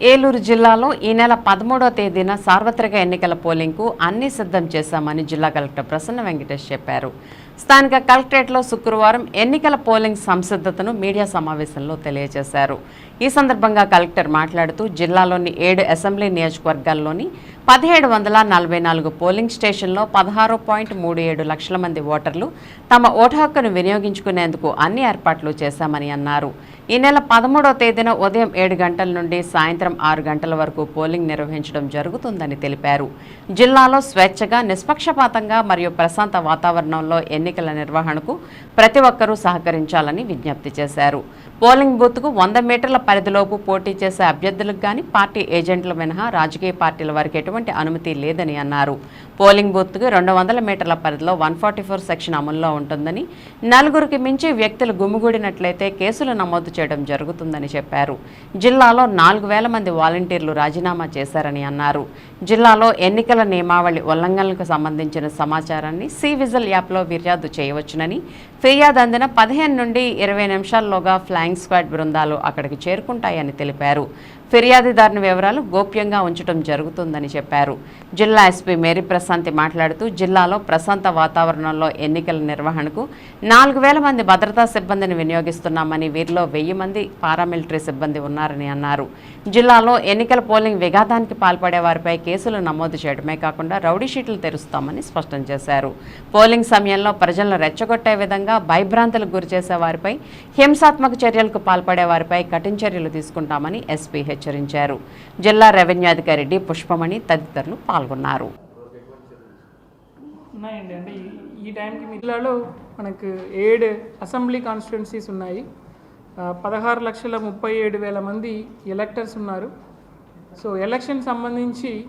ఏలూరు జిల్లాలో ఈ నెల పదమూడో తేదీన సార్వత్రిక ఎన్నికల పోలింగ్కు అన్ని సిద్ధం చేశామని జిల్లా కలెక్టర్ ప్రసన్న వెంకటేష్ చెప్పారు. స్థానిక కలెక్టరేట్లో శుక్రవారం ఎన్నికల పోలింగ్ సంసిద్ధతను మీడియా సమావేశంలో తెలియజేశారు. ఈ సందర్భంగా కలెక్టర్ మాట్లాడుతూ జిల్లాలోని ఏడు అసెంబ్లీ నియోజకవర్గాల్లోని పదిహేడు వందల నలభై నాలుగు పోలింగ్ స్టేషన్లో పదహారు పాయింట్ మూడు ఏడు లక్షల మంది ఓటర్లు తమ ఓటు హక్కును వినియోగించుకునేందుకు అన్ని ఏర్పాట్లు చేశామని అన్నారు. ఈ నెల పదమూడవ తేదీన ఉదయం ఏడు గంటల నుండి సాయంత్రం ఆరు గంటల వరకు పోలింగ్ నిర్వహించడం జరుగుతుందని తెలిపారు. జిల్లాలో స్వేచ్ఛగా నిష్పక్షపాతంగా మరియు ప్రశాంత వాతావరణంలో ఎన్నికల నిర్వహణకు ప్రతి ఒక్కరూ సహకరించాలని విజ్ఞప్తి చేశారు. పోలింగ్ బూత్కు వంద మీటర్ల పరిధిలోపు పోటీ చేసే అభ్యర్థులకు గాని పార్టీ ఏజెంట్ల మినహా రాజకీయ పార్టీల వారికి ఎటువంటి అనుమతి లేదని అన్నారు. పోలింగ్ బూత్కు రెండు వందల మీటర్ల పరిధిలో వన్ ఫార్టీ ఫోర్ సెక్షన్ అమల్లో ఉంటుందని నలుగురికి మించి వ్యక్తులు గుమిగూడినట్లయితే కేసులు నమోదు చేయడం జరుగుతుందని చెప్పారు. జిల్లాలో నాలుగు వేల మంది వాలంటీర్లు రాజీనామా చేశారని అన్నారు. జిల్లాలో ఎన్నికల నియమావళి ఉల్లంఘనలకు సంబంధించిన సమాచారాన్ని సి విజిల్ యాప్లో ఫిర్యాదు చేయవచ్చునని ఫిర్యాదు అందిన పదిహేను నుండి ఇరవై నిమిషాల్లోగా ఫ్లయింగ్ స్క్వాడ్ బృందాలు అక్కడికి చేరుకుంటాయని తెలిపారు. ఫిర్యాదుదారుని వివరాలు గోప్యంగా ఉంచడం జరుగుతుందని చెప్పారు. జిల్లా ఎస్పీ మేరీ ప్రశాంతి మాట్లాడుతూ జిల్లాలో ప్రశాంత వాతావరణంలో ఎన్నికల నిర్వహణకు నాలుగు వేల మంది భద్రతా సిబ్బందిని వినియోగిస్తున్నామని వీరిలో వెయ్యి మంది పారామిలిటరీ సిబ్బంది ఉన్నారని అన్నారు. జిల్లాలో ఎన్నికల పోలింగ్ విఘాతానికి పాల్పడే వారిపై కేసులు నమోదు చేయడమే కాకుండా రౌడీ షీట్లు తెరుస్తామని స్పష్టం చేశారు. పోలింగ్ సమయంలో ప్రజలను రెచ్చగొట్టే విధంగా భయభ్రాంతులకు గురిచేసే వారిపై హింసాత్మక చర్యలకు పాల్పడే వారిపై కఠిన చర్యలు తీసుకుంటామని ఎస్పీ హెచ్చరించారు. జిల్లా రెవెన్యూ అధికారి డి. పుష్పమణి తదితరులు పాల్గొన్నారు. ఉన్నాయండి. అంటే ఈ- టైంకి జిల్లాలో మనకు ఏడు అసెంబ్లీ కాన్స్టిట్యున్సీస్ ఉన్నాయి. పదహారు లక్షల ముప్పై ఏడు వేల మంది ఎలక్టర్స్ ఉన్నారు. సో ఎలక్షన్ సంబంధించి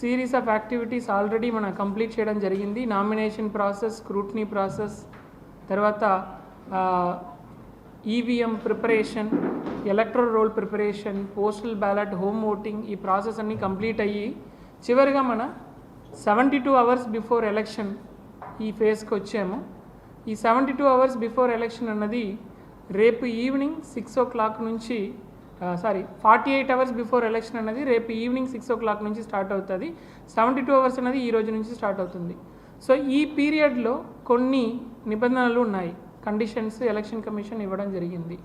సిరీస్ ఆఫ్ యాక్టివిటీస్ ఆల్రెడీ మనం కంప్లీట్ చేయడం జరిగింది. నామినేషన్ ప్రాసెస్ స్క్రూట్నీ ప్రాసెస్ తర్వాత EVM preparation electoral roll preparation postal ballot home voting ఈ ప్రాసెస్ అన్నీ కంప్లీట్ అయ్యి చివరిగా మన seventy two hours before election ఈ ఫేజ్కి వచ్చాము. ఈ seventy two hours before election అన్నది రేపు ఈవినింగ్ సిక్స్ ఓ క్లాక్ నుంచి sorry forty eight hours before election అన్నది రేపు ఈవినింగ్ సిక్స్ ఓ క్లాక్ నుంచి స్టార్ట్ అవుతుంది. సెవెంటీ టూ అవర్స్ అనేది ఈ రోజు నుంచి స్టార్ట్ అవుతుంది. సో ఈ పీరియడ్లో కొన్ని నిబంధనలు ఉన్నాయి. కండిషన్స్ ఎలక్షన్ కమిషన్ ఇవ్వడం జరిగింది.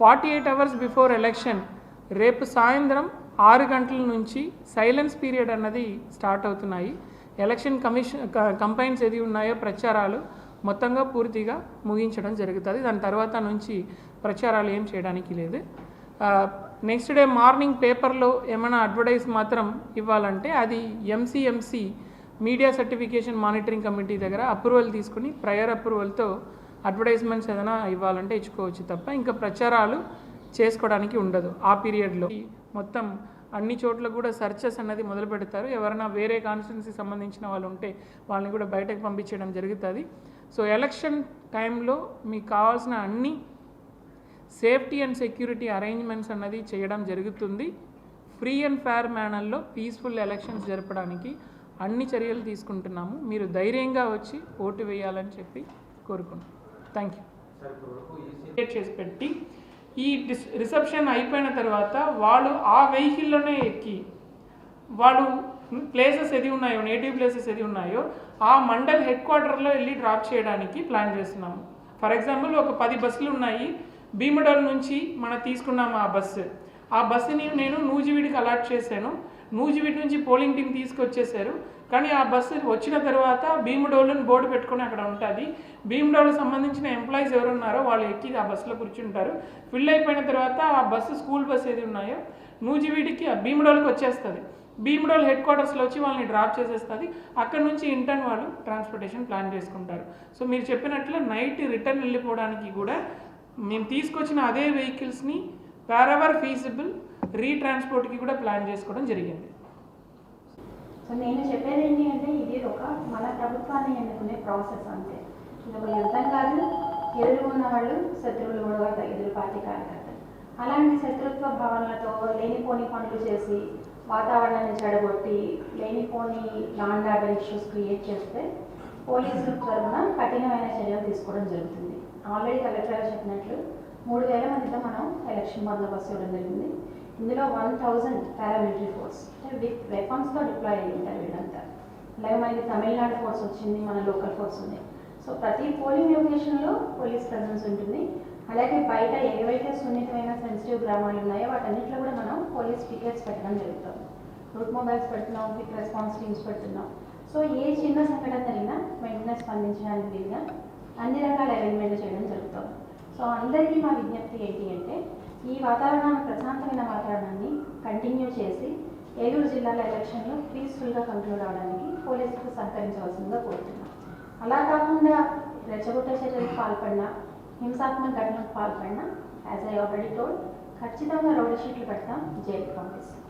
Forty eight hours before election రేపు సాయంత్రం ఆరు గంటల నుంచి సైలెన్స్ పీరియడ్ అన్నది స్టార్ట్ అవుతున్నాయి. ఎలక్షన్ కమిషన్ కంపైన్స్ ఏది ఉన్నాయో ప్రచారాలు మొత్తంగా పూర్తిగా ముగించడం జరుగుతుంది. దాని తర్వాత నుంచి ప్రచారాలు ఏం చేయడానికి లేదు. నెక్స్ట్ డే మార్నింగ్ పేపర్లో ఏమైనా అడ్వర్టైజ్ మాత్రం ఇవ్వాలంటే అది MCMC media certification monitoring committee దగ్గర అప్రూవల్ తీసుకుని ప్రయర్ అప్రూవల్తో అడ్వర్టైజ్మెంట్స్ ఏదైనా ఇవ్వాలంటే ఇచ్చుకోవచ్చు తప్ప ఇంకా ప్రచారాలు చేసుకోవడానికి ఉండదు. ఆ పీరియడ్లో మొత్తం అన్ని చోట్ల కూడా సర్చెస్ అన్నది మొదలు పెడతారు. ఎవరైనా వేరే కాన్స్టిట్యున్సీ సంబంధించిన వాళ్ళు ఉంటే వాళ్ళని కూడా బయటకు పంపించడం జరుగుతుంది. సో ఎలక్షన్ టైంలో మీకు కావాల్సిన అన్ని సేఫ్టీ అండ్ సెక్యూరిటీ అరేంజ్మెంట్స్ అన్నది చేయడం జరుగుతుంది. ఫ్రీ అండ్ ఫేర్ మేనర్లో పీస్ఫుల్ ఎలక్షన్స్ జరపడానికి అన్ని చర్యలు తీసుకుంటున్నాము. మీరు ధైర్యంగా వచ్చి ఓటు వేయాలని చెప్పి కోరుకుంటున్నాం. థ్యాంక్ యూ చేసి పెట్టి ఈ డిస్ రిసెప్షన్ అయిపోయిన తర్వాత వాళ్ళు ఆ వెహికల్లోనే ఎక్కి వాడు ప్లేసెస్ ఏది ఉన్నాయో నేటివ్ ప్లేసెస్ ఏది ఉన్నాయో ఆ మండల్ హెడ్ క్వార్టర్లో వెళ్ళి డ్రాప్ చేయడానికి ప్లాన్ చేస్తున్నాము. ఫర్ ఎగ్జాంపుల్ ఒక పది బస్సులు ఉన్నాయి. భీమడోల్ నుంచి మనం తీసుకున్నాము ఆ బస్సు. ఆ బస్సుని నేను నూజివీడికి అలాట్ చేశాను. నూజివీడి నుంచి పోలింగ్ టీం తీసుకొచ్చేసారు కానీ ఆ బస్సు వచ్చిన తర్వాత భీముడోళ్ళని బోర్డు పెట్టుకొని అక్కడ ఉంటుంది. భీముడోళ్ళకి సంబంధించిన ఎంప్లాయీస్ ఎవరు ఉన్నారో వాళ్ళు ఎక్కి ఆ బస్సులో కూర్చుంటారు. ఫిల్ అయిపోయిన తర్వాత ఆ బస్సు స్కూల్ బస్సు ఏది ఉన్నాయో నూజివీడికి ఆ భీముడోళ్ళకి వచ్చేస్తుంది. భీముడోల్ హెడ్ క్వార్టర్స్లో వచ్చి వాళ్ళని డ్రాప్ చేసేస్తుంది. అక్కడ నుంచి ఇంటర్న్ వాళ్ళు ట్రాన్స్పోర్టేషన్ ప్లాన్ చేసుకుంటారు. సో మీరు చెప్పినట్లు నైట్ రిటర్న్ వెళ్ళిపోవడానికి కూడా మేము తీసుకొచ్చిన అదే వెహికల్స్ని వేరెవర్ ఫీజిబుల్ రీట్రాన్స్పోర్ట్కి కూడా ప్లాన్ చేసుకోవడం జరిగింది. సో నేను చెప్పేది ఏంటి అంటే ఇది ఒక మన ప్రభుత్వాన్ని ఎన్నుకునే ప్రాసెస్ అంతే. ఇది ఒక యుద్ధం కాదు. ఎదురు ఉన్న వాళ్ళు శత్రువులు కూడా ఎదురు పార్టీ కార్యకర్తలు. అలాంటి శత్రుత్వ భావనలతో లేనిపోని పనులు చేసి వాతావరణాన్ని చెడగొట్టి లేనిపోని లాండ్ ఆర్డర్ ఇష్యూస్ క్రియేట్ చేస్తే పోలీసుల తరఫున కఠినమైన చర్యలు తీసుకోవడం జరుగుతుంది. ఆల్రెడీ కలెక్టర్ చెప్పినట్లు మూడు వేల మందితో మనం ఎలక్షన్ బందోబస్తు ఇవ్వడం జరిగింది. ఇందులో వన్ థౌజండ్ పారామిలిటరీ ఫోర్స్ అంటే విత్ వెపన్స్తో డిప్లాయ్ అయ్యి ఉంటారు వీళ్ళంతా. అలాగే మనకి తమిళనాడు ఫోర్స్ వచ్చింది మన లోకల్ ఫోర్స్ ఉంది. సో ప్రతి పోలింగ్ లొకేషన్లో పోలీస్ ప్రజెన్స్ ఉంటుంది. అలాగే బయట ఏవైతే సున్నితమైన సెన్సిటివ్ గ్రామాలు ఉన్నాయో వాటన్నిటిలో కూడా మనం పోలీస్ టికెట్స్ పెట్టడం జరుగుతుంది రూట్ మొబైల్స్ పెడుతున్నాం క్విక్ రెస్పాన్స్ టీమ్స్ పెడుతున్నాం. సో ఏ చిన్న సంఘటన జరిగినా వెంటనే స్పందించడానికి వీలుగా అన్ని రకాల అరేంజ్మెంట్ చేయడం జరుగుతుంది సో అందరికీ మా విజ్ఞప్తి ఏంటి అంటే ఈ వాతావరణాన్ని ప్రశాంతమైన వాతావరణాన్ని కంటిన్యూ చేసి ఏలూరు జిల్లాలో ఎలక్షన్లు పీస్ఫుల్గా కంక్లూడ్ అవడానికి పోలీసులకు సహకరించవలసిందిగా కోరుతున్నాం. అలా కాకుండా రెచ్చగొట్టే చర్యలకు పాల్పడినా హింసాత్మక ఘటనలకు పాల్పడినా యాజ్ ఐ ఆల్రెడీ టోల్ ఖచ్చితంగా రోడ్ షీట్లు పెడతాం జైలుకి పంపిస్తాం